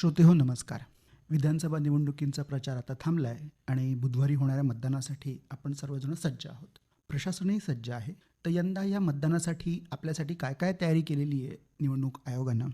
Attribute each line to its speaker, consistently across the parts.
Speaker 1: श्रोते हो नमस्कार. विधानसभा निवडणुकींचा प्रचार आता थांबला आहे आणि बुधवारी होणाऱ्या मतदानासाठी आपण सर्वजण सज्ज आहोत. प्रशासनही सज्ज आहे. तर यंदा या मतदानासाठी आपल्यासाठी काय काय तयारी केलेली आहे निवडणूक आयोगानं?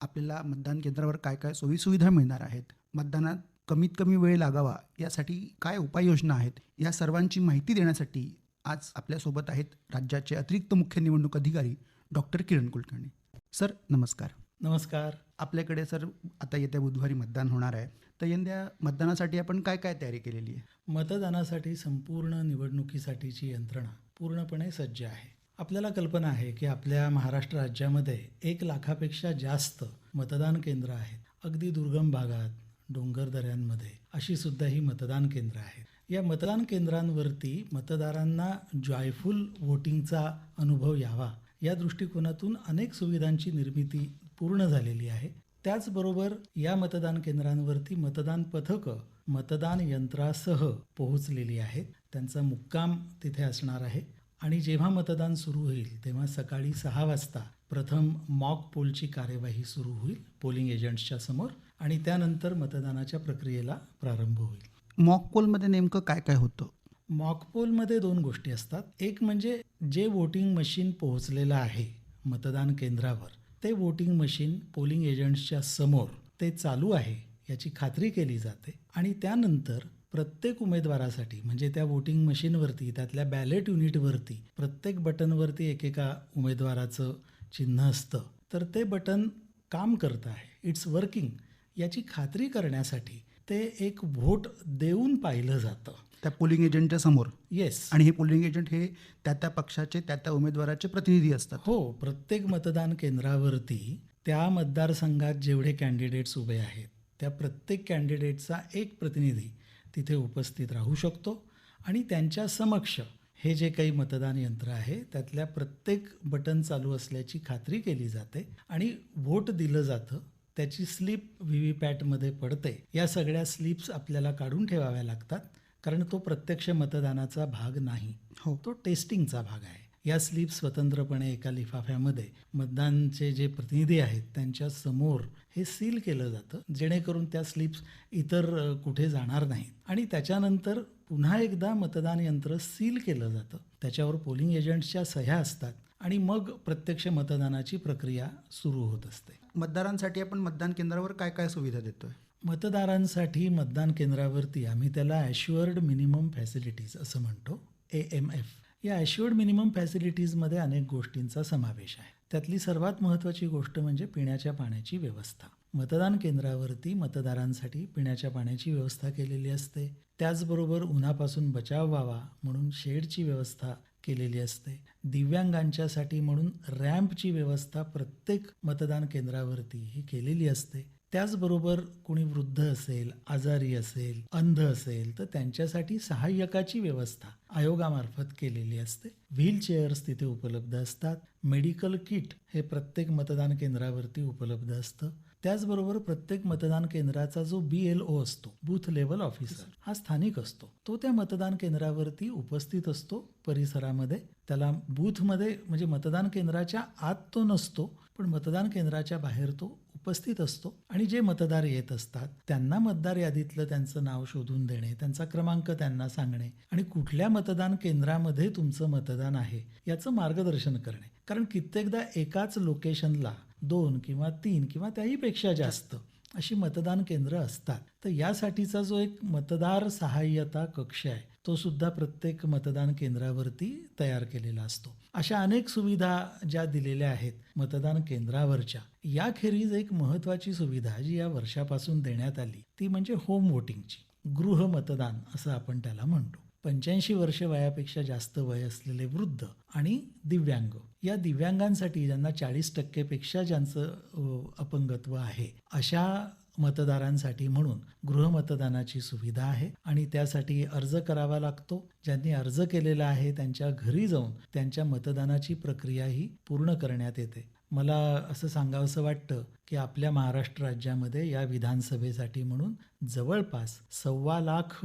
Speaker 1: आपल्याला मतदान केंद्रावर काय काय सोयीसुविधा मिळणार आहेत? मतदानात कमीत कमी वेळ लागावा यासाठी काय उपाययोजना आहेत? या सर्वांची माहिती देण्यासाठी आज आपल्यासोबत आहेत राज्याचे अतिरिक्त मुख्य निवडणूक अधिकारी डॉक्टर किरण कुलकर्णी. सर नमस्कार.
Speaker 2: नमस्कार.
Speaker 1: आपल्याकडे सर आता येत्या बुधवारी मतदान होणार आहे. तर यंदा मतदानासाठी आपण काय काय तयारी केलेली आहे?
Speaker 2: मतदानासाठी संपूर्ण निवडणुकीसाठीची यंत्रणा पूर्णपणे सज्ज आहे. आपल्याला कल्पना आहे की आपल्या महाराष्ट्र राज्यामध्ये एक लाखापेक्षा जास्त मतदान केंद्र आहेत. अगदी दुर्गम भागात डोंगर दऱ्यांमध्ये अशी सुद्धा ही मतदान केंद्र आहेत. या मतदान केंद्रांवरती मतदारांना जॉयफुल वोटिंगचा अनुभव यावा. या दृष्टिकोनातून अनेक सुविधांची निर्मिती पूर्ण झालेली आहे. त्याचबरोबर या मतदान केंद्रांवरती मतदान पथकं मतदान यंत्रासह पोहोचलेली आहेत. त्यांचा मुक्काम तिथे असणार आहे. आणि जेव्हा मतदान सुरू होईल तेव्हा सकाळी सहा वाजता प्रथम मॉक पोलची कार्यवाही सुरू होईल पोलिंग एजंट्सच्या समोर आणि त्यानंतर मतदानाच्या प्रक्रियेला प्रारंभ होईल.
Speaker 1: मॉक पोलमध्ये नेमकं काय काय होतं?
Speaker 2: मॉकपोलमध्ये दोन गोष्टी असतात. एक म्हणजे जे वोटिंग मशीन पोहोचलेलं आहे मतदान केंद्रावर ते वोटिंग मशीन पोलिंग एजंट्सच्या समोर ते चालू आहे याची खात्री केली जाते. आणि त्यानंतर प्रत्येक उमेदवारासाठी म्हणजे त्या वोटिंग मशीनवरती त्यातल्या बॅलेट युनिटवरती प्रत्येक बटनवरती एकेका उमेदवाराचं चिन्ह असतं. तर ते बटन काम करत आहे. इट्स वर्किंग याची खात्री करण्यासाठी ते एक व्होट देऊन पाहिलं जातं.
Speaker 1: त्या पोलिंग एजंटच्या समोर.
Speaker 2: येस
Speaker 1: आणि हे पोलिंग एजंट हे त्या त्या पक्षाचे त्या त्या उमेदवाराचे प्रतिनिधी असतात.
Speaker 2: हो प्रत्येक मतदान केंद्रावरती त्या मतदारसंघात जेवढे कॅन्डिडेट्स उभे आहेत त्या प्रत्येक कॅन्डिडेटचा एक प्रतिनिधी तिथे उपस्थित राहू शकतो. आणि त्यांच्या समक्ष हे जे काही मतदान यंत्र आहे त्यातल्या प्रत्येक बटन चालू असल्याची खात्री केली जाते आणि व्होट दिलं जातं. त्याची स्लिप व्ही व्ही पॅटमध्ये पडते. या सगळ्या स्लिप्स आपल्याला काढून ठेवाव्या लागतात. कारण तो प्रत्यक्ष मतदानाचा भाग नाही.
Speaker 1: हो.
Speaker 2: तो टेस्टिंगचा भाग आहे. या स्लिप स्वतंत्रपणे एका लिफाफ्यामध्ये मतदानचे जे प्रतिनिधी आहेत त्यांच्यासमोर हे सील केलं जातं जेणेकरून त्या स्लिप्स इतर कुठे जाणार नाहीत. आणि त्याच्यानंतर पुन्हा एकदा मतदान यंत्र सील केलं जातं. त्याच्यावर पोलिंग एजंट्सच्या सह्या असतात आणि मग प्रत्यक्ष मतदानाची प्रक्रिया सुरू होत असते.
Speaker 1: मतदारांसाठी आपण मतदान केंद्रावर काय काय सुविधा देतोय?
Speaker 2: मतदारांसाठी मतदान केंद्रावरती आम्ही त्याला ॲश्युअर्ड मिनिमम फॅसिलिटीज असं म्हणतो ए एम एफ या ॲश्युअर्ड मिनिमम फॅसिलिटीजमध्ये अनेक गोष्टींचा समावेश आहे. त्यातली सर्वात महत्त्वाची गोष्ट म्हणजे पिण्याच्या पाण्याची व्यवस्था. मतदान केंद्रावरती मतदारांसाठी पिण्याच्या पाण्याची व्यवस्था केलेली असते. त्याचबरोबर उन्हापासून बचाव व्हावा म्हणून शेडची व्यवस्था केलेली असते. दिव्यांगांच्यासाठी म्हणून रॅम्पची व्यवस्था प्रत्येक मतदान केंद्रावरती ही केलेली असते. त्याचबरोबर कोणी वृद्ध असेल आजारी असेल अंध असेल तर त्यांच्यासाठी सहाय्यकाची व्यवस्था आयोगामार्फत केलेली असते. व्हीलचेअर्स तिथे उपलब्ध असतात. मेडिकल किट हे प्रत्येक मतदान केंद्रावरती उपलब्ध असतं. त्याचबरोबर प्रत्येक मतदान केंद्राचा जो बी एल ओ असतो बूथ लेवल ऑफिसर हा स्थानिक असतो. तो त्या मतदान केंद्रावरती उपस्थित असतो परिसरामध्ये. त्याला बूथमध्ये म्हणजे मतदान केंद्राच्या आत तो नसतो पण मतदान केंद्राच्या बाहेर तो उपस्थित असतो आणि जे मतदार येत असतात त्यांना मतदार यादीतलं त्यांचं नाव शोधून देणे त्यांचा क्रमांक त्यांना सांगणे आणि कुठल्या मतदान केंद्रामध्ये तुमचं मतदान आहे याचं मार्गदर्शन करणे. कारण कित्येकदा एकाच लोकेशनला दोन किंवा तीन किंवा त्याहीपेक्षा जास्त अशी मतदान केंद्र असतात. तर यासाठीचा जो एक मतदार सहाय्यता कक्ष आहे तो सुद्धा प्रत्येक मतदान केंद्रावरती तयार केलेला असतो. अशा अनेक सुविधा ज्या दिलेल्या आहेत मतदान केंद्रावरच्या याखेरीज एक महत्वाची सुविधा जी या वर्षापासून देण्यात आली ती म्हणजे होम वोटिंगची गृह मतदान असं आपण त्याला म्हणतो. पंच्याऐंशी वर्ष वयापेक्षा जास्त वय असलेले वृद्ध आणि दिव्यांग. या दिव्यांगांसाठी ज्यांना चाळीस टक्केपेक्षा ज्यांचं अपंगत्व आहे अशा मतदारांसाठी म्हणून गृहमतदानाची सुविधा आहे आणि त्यासाठी अर्ज करावा लागतो. ज्यांनी अर्ज केलेला आहे त्यांच्या घरी जाऊन त्यांच्या मतदानाची प्रक्रिया ही पूर्ण करण्यात येते. मला असं सांगावंसं वाटतं की आपल्या महाराष्ट्र राज्यामध्ये या विधानसभेसाठी म्हणून जवळपास सव्वा लाख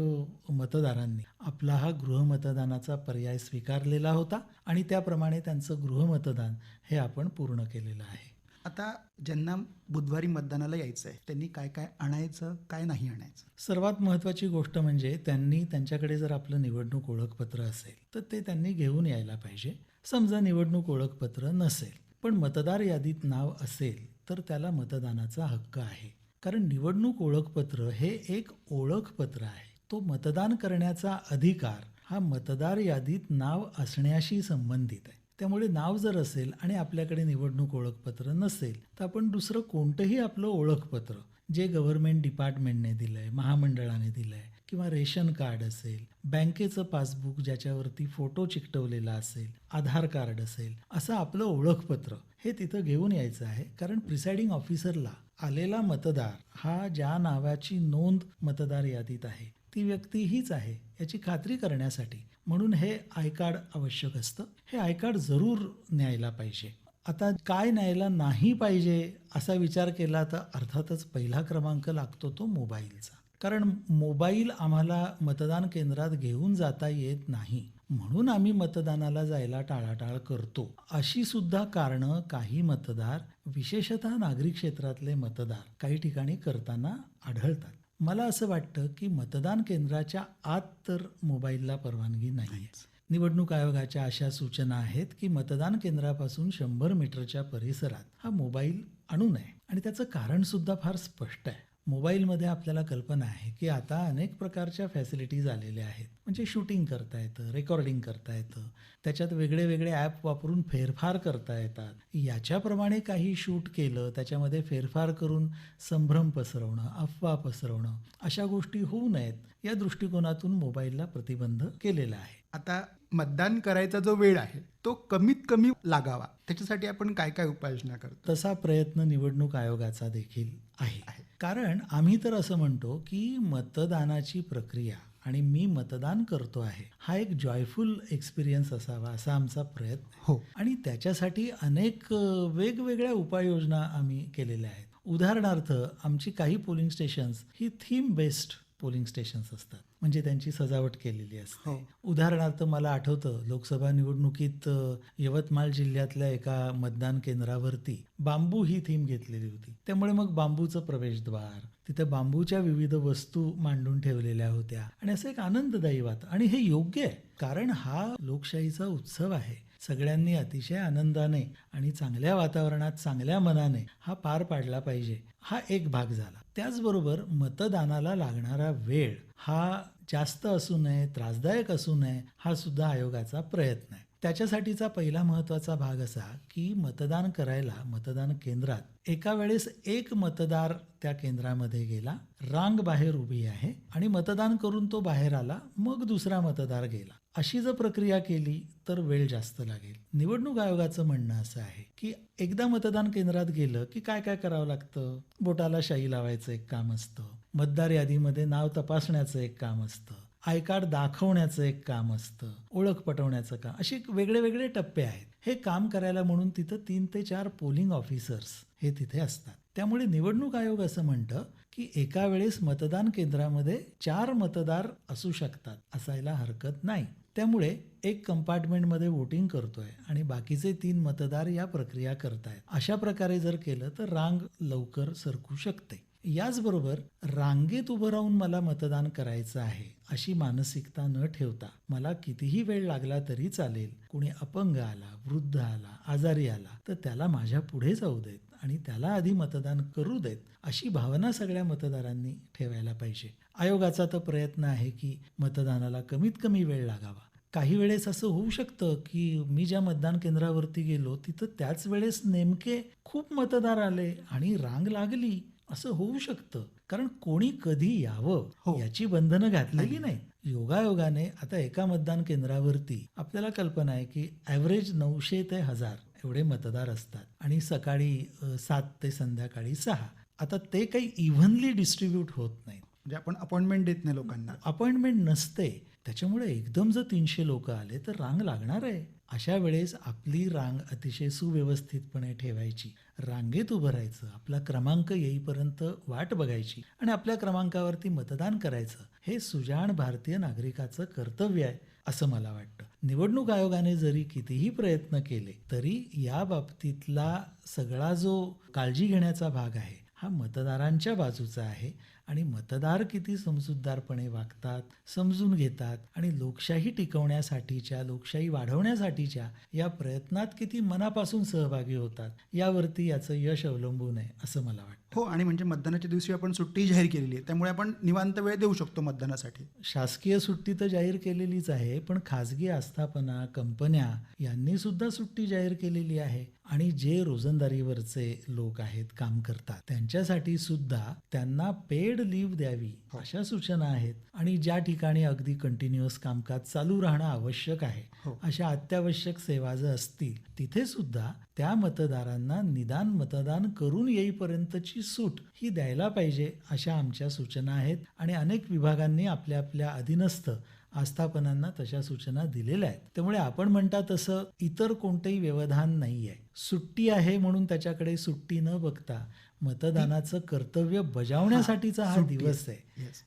Speaker 2: मतदारांनी आपला हा गृहमतदानाचा पर्याय स्वीकारलेला होता आणि त्याप्रमाणे त्यांचं गृहमतदान हे आपण पूर्ण केलेलं आहे.
Speaker 1: आता ज्यांना बुधवारी मतदानाला यायचं आहे त्यांनी काय काय आणायचं काय नाही आणायचं?
Speaker 2: सर्वात महत्त्वाची गोष्ट म्हणजे त्यांनी त्यांच्याकडे जर आपलं निवडणूक ओळखपत्र असेल तर ते त्यांनी घेऊन यायला पाहिजे. समजा निवडणूक ओळखपत्र नसेल पण मतदार यादीत नाव असेल तर त्याला मतदानाचा हक्क आहे. कारण निवडणूक ओळखपत्र हे एक ओळखपत्र आहे. तो मतदान करण्याचा अधिकार हा मतदार यादीत नाव असण्याशी संबंधित आहे. त्यामुळे नाव जर असेल आणि आपल्याकडे निवडणूक ओळखपत्र नसेल तर आपण दुसरं कोणतंही आपलं ओळखपत्र जे गव्हर्नमेंट डिपार्टमेंटने दिलं आहे महामंडळाने दिलं आहे किंवा रेशन कार्ड असेल बँकेचं पासबुक ज्याच्यावरती फोटो चिकटवलेला असेल आधार कार्ड असेल असं आपलं ओळखपत्र हे तिथं घेऊन यायचं आहे. कारण प्रिसाइडिंग ऑफिसरला आलेला मतदार हा ज्या नावाची नोंद मतदार यादीत आहे ती व्यक्ती हीच आहे याची खात्री करण्यासाठी. म्हणून हे आय कार्ड आवश्यक असतं. हे आय कार्ड जरूर न्यायला पाहिजे. आता काय न्यायला नाही पाहिजे असा विचार केला तर अर्थातच पहिला क्रमांक लागतो तो मोबाईलचा. कारण मोबाईल आम्हाला मतदान केंद्रात घेऊन जाता येत नाही. म्हणून आम्ही मतदानाला जायला टाळाटाळ करतो. अशी सुद्धा कारणं काही मतदार विशेषतः नागरिक क्षेत्रातले मतदार काही ठिकाणी करताना आढळतात. मला असं वाटतं की मतदान केंद्राच्या आत तर मोबाईलला परवानगी नाही निवडणूक आयोगाच्या अशा सूचना आहेत की मतदान केंद्रापासून शंभर मीटरच्या परिसरात हा मोबाईल आणू नये. आणि त्याचं कारण सुद्धा फार स्पष्ट आहे. मोबाईलमध्ये आपल्याला कल्पना आहे की आता अनेक प्रकारच्या फॅसिलिटीज आलेल्या आहेत. म्हणजे शूटिंग करता येतं रेकॉर्डिंग करता येतं. त्याच्यात वेगळे वेगळे ॲप वापरून फेरफार करता येतात. याच्याप्रमाणे काही शूट केलं त्याच्यामध्ये फेरफार करून संभ्रम पसरवणं अफवा पसरवणं अशा गोष्टी होऊ नयेत या दृष्टिकोनातून मोबाईलला प्रतिबंध केलेला आहे.
Speaker 1: आता मतदान करायचा जो वेळ आहे तो कमीत कमी लागावा. त्याच्यासाठी आपण काय काय उपाययोजना करतो?
Speaker 2: तसा प्रयत्न निवडणूक आयोगाचा देखील आहे. कारण आम्ही तर असं म्हणतो की मतदानाची प्रक्रिया आणि मी मतदान करतो आहे हा एक जॉयफुल एक्सपिरियन्स असावा असा आमचा प्रयत्न.
Speaker 1: हो
Speaker 2: आणि त्याच्यासाठी अनेक वेगवेगळ्या उपाययोजना आम्ही केलेल्या आहेत उदाहरणार्थ आमची काही पोलिंग स्टेशन्स ही थीम बेस्ड पोलिंग स्टेशन्स असतात. म्हणजे त्यांची सजावट केलेली असते.
Speaker 1: हो.
Speaker 2: उदाहरणार्थ मला आठवतं लोकसभा निवडणुकीत यवतमाळ जिल्ह्यातल्या एका मतदान केंद्रावरती बांबू ही थीम घेतलेली होती. त्यामुळे मग बांबूचं प्रवेशद्वार तिथे बांबूच्या विविध वस्तू मांडून ठेवलेल्या होत्या. आणि असं एक आनंददायी वात आणि हे योग्य आहे कारण हा लोकशाहीचा उत्सव आहे. सगळ्यांनी अतिशय आनंदाने आणि चांगल्या वातावरणात चांगल्या मनाने हा पार पाडला पाहिजे. हा एक भाग झाला. त्याचबरोबर मतदानाला लागणारा वेळ हा जास्त असू नये त्रासदायक असू नये हा सुद्धा आयोगाचा प्रयत्न आहे. त्याच्यासाठीचा पहिला महत्त्वाचा भाग असा की मतदान करायला मतदान केंद्रात एका वेळेस एक मतदार त्या केंद्रामध्ये गेला रांग बाहेर उभी आहे आणि मतदान करून तो बाहेर आला मग दुसरा मतदार गेला. अशी जर प्रक्रिया केली तर वेळ जास्त लागेल. निवडणूक आयोगाचं म्हणणं असं आहे की एकदा मतदान केंद्रात गेलं की काय काय करावं लागतं? बोटाला शाई लावायचं एक काम असतं. मतदार यादीमध्ये नाव तपासण्याचं एक काम असतं. आय कार्ड दाखवण्याचं एक काम असतं. ओळख पटवण्याचं काम असे वेगळे वेगळे टप्पे आहेत. हे काम करायला म्हणून तिथं तीन ते चार पोलिंग ऑफिसर्स हे तिथे असतात. त्यामुळे निवडणूक आयोग असं म्हणतं की एका वेळेस मतदान केंद्रामध्ये चार मतदार असू शकतात असायला हरकत नाही. त्यामुळे एक कंपार्टमेंटमध्ये वोटिंग करतोय आणि बाकीचे तीन मतदार या प्रक्रिया करतायत. अशा प्रकारे जर केलं तर रांग लवकर सरकू शकते. याचबरोबर रांगेत उभं राहून मला मतदान करायचं आहे अशी मानसिकता न ठेवता मला कितीही वेळ लागला तरी चालेल. कुणी अपंग आला वृद्ध आला आजारी आला तर त्याला माझ्या पुढे जाऊ देत आणि त्याला आधी मतदान करू देत अशी भावना सगळ्या मतदारांनी ठेवायला पाहिजे. आयोगाचा तर प्रयत्न आहे की मतदानाला कमीत कमी वेळ लागावा. काही वेळेस असं होऊ शकतं की मी ज्या मतदान केंद्रावरती गेलो तिथं त्याच वेळेस नेमके खूप मतदार आले आणि रांग लागली असं होऊ शकतं. कारण कोणी कधी यावं
Speaker 1: हो.
Speaker 2: याची बंधनं घातलेली नाही. योगायोगाने आता एका मतदान केंद्रावरती आपल्याला कल्पना आहे की ॲव्हरेज नऊशे ते हजार एवढे मतदार असतात. आणि सकाळी सात ते संध्याकाळी सहा. आता ते काही इव्हनली डिस्ट्रीब्यूट होत नाहीत.
Speaker 1: म्हणजे आपण अपॉइंटमेंट देत नाही लोकांना.
Speaker 2: अपॉइंटमेंट नसते. त्याच्यामुळे एकदम जर तीनशे लोक आले तर रांग लागणार आहे. अशा वेळेस आपली रांग अतिशय सुव्यवस्थितपणे ठेवायची. रांगेत उभं राहायचं. आपला क्रमांक येईपर्यंत वाट बघायची आणि आपल्या क्रमांकावरती मतदान करायचं. हे सुजाण भारतीय नागरिकाचं कर्तव्य आहे असं मला वाटतं. निवडणूक आयोगाने जरी कितीही प्रयत्न केले तरी या बाबतीतला सगळा जो काळजी घेण्याचा भाग आहे हा मतदारांच्या बाजूचा आहे. आणि मतदार किती समजूतदारपणे वागतात समजून घेतात आणि लोकशाही टिकवण्यासाठीच्या लोकशाही वाढवण्यासाठीच्या या प्रयत्नात किती मनापासून सहभागी होतात यावरती याचं यश अवलंबून आहे असं मला वाटतं.
Speaker 1: हो आणि म्हणजे मतदानाच्या दिवशी आपण सुट्टी जाहीर केलेली आहे त्यामुळे आपण निवांत वेळ देऊ शकतो मतदानासाठी
Speaker 2: शासकीय सुट्टी तर जाहीर केलेलीच आहे पण खाजगी आस्थापना कंपन्या यांनी सुद्धा सुट्टी जाहीर केलेली आहे आणि जे रोजंदारीवरचे लोक आहेत काम करतात त्यांच्यासाठी सुद्धा त्यांना पेड लीव्ह द्यावी अशा सूचना आहेत आणि ज्या ठिकाणी अगदी कंटिन्युअस कामकाज चालू राहणं आवश्यक आहे
Speaker 1: हो.
Speaker 2: अशा अत्यावश्यक सेवा जर असतील तिथे सुद्धा त्या मतदारांना निदान मतदान करून येईपर्यंतची सूट ही द्यायला पाहिजे अशा आमच्या सूचना आहेत. आणि अनेक विभागांनी आपल्या आपल्या अधीनस्थ आस्थापनांना तशा सूचना दिलेल्या आहेत. त्यामुळे आपण म्हणता तसं इतर कोणतेही व्यवधान नाही आहे सुट्टी आहे म्हणून त्याच्याकडे सुट्टी न बघता मतदानाचं कर्तव्य बजावण्यासाठीचा हा दिवस आहे.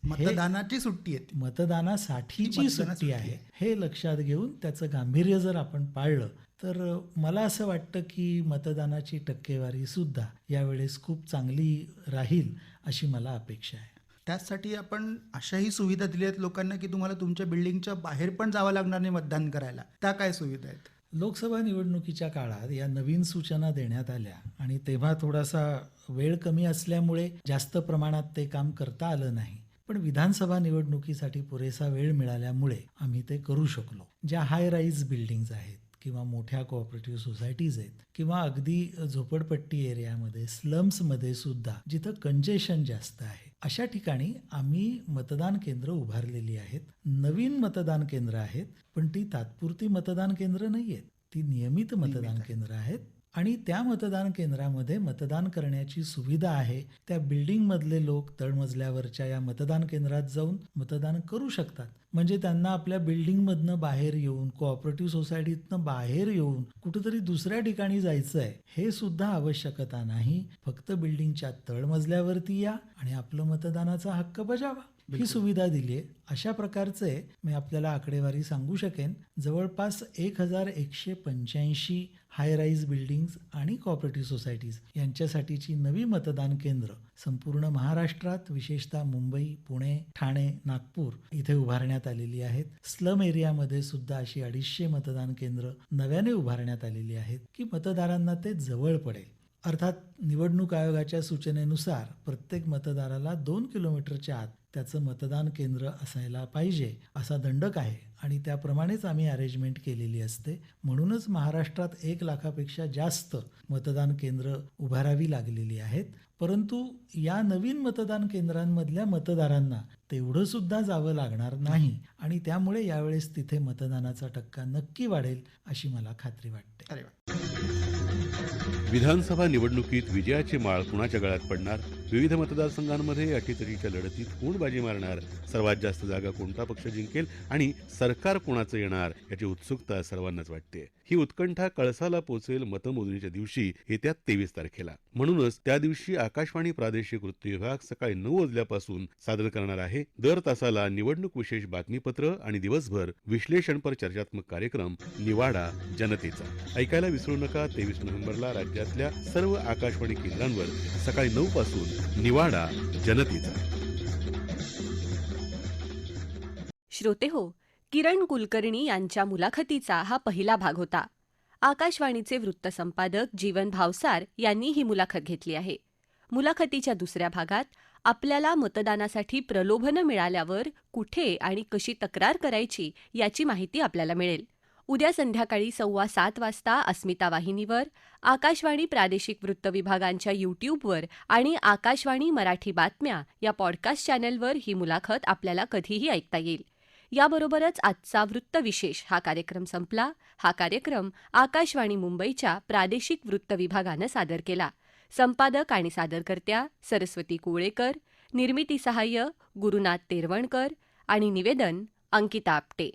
Speaker 1: मतदानाची सुट्टी आहे.
Speaker 2: मतदानासाठीची सुट्टी आहे. हे लक्षात घेऊन त्याचं गांभीर्य जर आपण पाळलं तर मला असं वाटतं की मतदानाची टक्केवारी सुद्धा यावेळेस खूप चांगली राहील अशी मला अपेक्षा आहे
Speaker 1: त्याचसाठी आपण अशाही सुविधा दिल्या आहेत लोकांना की तुम्हाला तुमच्या बिल्डिंगच्या बाहेर पण जावं लागणार नाही मतदान करायला त्या काय सुविधा आहेत
Speaker 2: लोकसभा निवडणुकीच्या काळात या नवीन सूचना देण्यात आल्या आणि तेव्हा थोडासा वेळ कमी असल्यामुळे जास्त प्रमाणात ते काम करता आलं नाही. पण विधानसभा निवडणुकीसाठी पुरेसा वेळ मिळाल्यामुळे आम्ही ते करू शकलो. ज्या हाय राईज बिल्डिंग्ज आहेत किंवा मोठ्या कोऑपरेटिव्ह सोसायटीज आहेत किंवा अगदी झोपडपट्टी एरियामध्ये स्लम्समध्ये सुद्धा जिथं कंजेशन जास्त आहे अशा ठिकाणी आम्ही मतदान केंद्र उभारलेली आहेत. नवीन मतदान केंद्र आहेत पण ती तात्पुरती मतदान केंद्र नाही आहेत ती नियमित मतदान केंद्र आहेत. आणि त्या मतदान केंद्रामध्ये मतदान करण्याची सुविधा आहे. त्या बिल्डिंगमधले लोक तळमजल्यावरच्या या मतदान केंद्रात जाऊन मतदान करू शकतात. म्हणजे त्यांना आपल्या बिल्डिंगमधनं बाहेर येऊन कोऑपरेटिव्ह सोसायटीतनं बाहेर येऊन कुठेतरी दुसऱ्या ठिकाणी जायचं आहे हे सुद्धा आवश्यकता नाही. फक्त बिल्डिंगच्या तळमजल्यावरती या आणि आपलं मतदानाचा हक्क बजावा. ही सुविधा दिली आहे अशा प्रकारचे मी आपल्याला आकडेवारी सांगू शकेन. जवळपास एक हजार एकशे पंच्याऐंशी हाय राईज बिल्डिंग्स आणि कॉपरेटिव्ह सोसायटीज यांच्यासाठीची नवी मतदान केंद्र संपूर्ण महाराष्ट्रात विशेषतः मुंबई पुणे ठाणे नागपूर इथे उभारण्यात आलेली आहेत. स्लम एरियामध्ये सुद्धा अशी अडीचशे मतदान केंद्र नव्याने उभारण्यात आलेली आहेत की मतदारांना ते जवळ पडेल. अर्थात निवडणूक आयोगाच्या सूचनेनुसार प्रत्येक मतदाराला दोन किलोमीटरच्या आत त्याचं मतदान केंद्र असायला पाहिजे असा दंडक आहे आणि त्याप्रमाणेच आम्ही अरेंजमेंट केलेली असते. म्हणूनच महाराष्ट्रात एक लाखापेक्षा जास्त मतदान केंद्र उभारावी लागलेली आहेत. परंतु या नवीन मतदान केंद्रांमधल्या मतदारांना तेवढं सुद्धा जावं लागणार नाही. आणि त्यामुळे यावेळेस तिथे मतदानाचा टक्का नक्की वाढेल अशी मला खात्री वाटते.
Speaker 1: अरे वा.
Speaker 3: विधानसभा निवडणुकीत विजयाची माळ कुणाच्या गळ्यात पडणार? विविध मतदारसंघांमध्ये अटीतटीच्या लढतीत कोण बाजी मारणार? सर्वात जास्त जागा कोणता पक्ष जिंकेल आणि सरकार कोणाचं येणार याची उत्सुकता सर्वांनाच वाटते. ही उत्कंठा कळसाला पोचेल मतमोजणीच्या दिवशी येत्या तेवीस तारखेला. म्हणूनच त्या दिवशी आकाशवाणी प्रादेशिक वृत्त विभाग सकाळी नऊ वाजल्यापासून सादर करणार आहे दर तासाला निवडणूक विशेष बातमीपत्र आणि दिवसभर विश्लेषणपर चर्चात्मक कार्यक्रम निवाडा जनतेचा. ऐकायला विसरू नका तेवीस नोव्हेंबरला राज्य राज्यातल्या सर्व आकाशवाणी केंद्रांवर सकाळी नऊ पासून निवाडा जनतेचा.
Speaker 4: श्रोते हो किरण कुलकर्णी यांच्या मुलाखतीचा हा पहिला भाग होता. आकाशवाणीचे वृत्तसंपादक जीवन भावसार यांनी ही मुलाखत घेतली आहे. मुलाखतीच्या दुसऱ्या भागात आपल्याला मतदानासाठी प्रलोभनं मिळाल्यावर कुठे आणि कशी तक्रार करायची याची माहिती आपल्याला मिळेल. उद्या संध्याकाळी सव्वा सात वाजता अस्मिता वाहिनीवर आकाशवाणी प्रादेशिक वृत्त विभागांच्या यूट्यूबवर आणि आकाशवाणी मराठी बातम्या या पॉडकास्ट चॅनलवर ही मुलाखत आपल्याला कधीही ऐकता येईल. याबरोबरच आजचा वृत्तविशेष हा कार्यक्रम संपला. हा कार्यक्रम आकाशवाणी मुंबईच्या प्रादेशिक वृत्त विभागानं सादर केला. संपादक आणि सादरकर्त्या सरस्वती कुवळेकर निर्मिती सहाय्य गुरुनाथ तेरवणकर आणि निवेदन अंकिता आपटे.